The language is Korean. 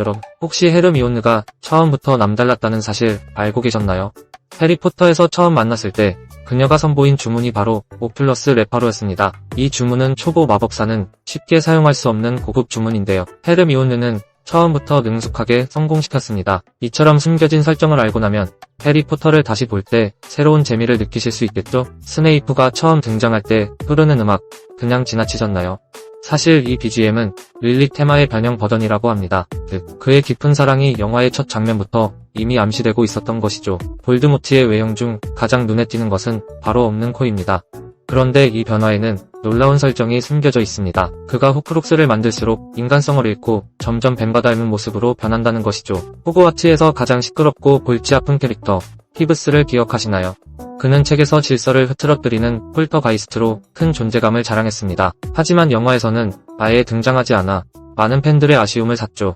여러분, 혹시 헤르미온느가 처음부터 남달랐다는 사실 알고 계셨나요? 해리포터에서 처음 만났을 때 그녀가 선보인 주문이 바로 오플러스 레파로였습니다. 이 주문은 초보 마법사는 쉽게 사용할 수 없는 고급 주문인데요. 헤르미온느는 처음부터 능숙하게 성공시켰습니다. 이처럼 숨겨진 설정을 알고 나면 해리포터를 다시 볼 때 새로운 재미를 느끼실 수 있겠죠? 스네이프가 처음 등장할 때 흐르는 음악 그냥 지나치셨나요? 사실 이 BGM은 릴리 테마의 변형 버전이라고 합니다. 즉, 그의 깊은 사랑이 영화의 첫 장면부터 이미 암시되고 있었던 것이죠. 볼드모트의 외형 중 가장 눈에 띄는 것은 바로 없는 코입니다. 그런데 이 변화에는 놀라운 설정이 숨겨져 있습니다. 그가 후크룩스를 만들수록 인간성을 잃고 점점 뱀과 닮은 모습으로 변한다는 것이죠. 호그와트에서 가장 시끄럽고 골치 아픈 캐릭터, 피브스를 기억하시나요? 그는 책에서 질서를 흐트러뜨리는 폴터가이스트로 큰 존재감을 자랑했습니다. 하지만 영화에서는 아예 등장하지 않아 많은 팬들의 아쉬움을 샀죠.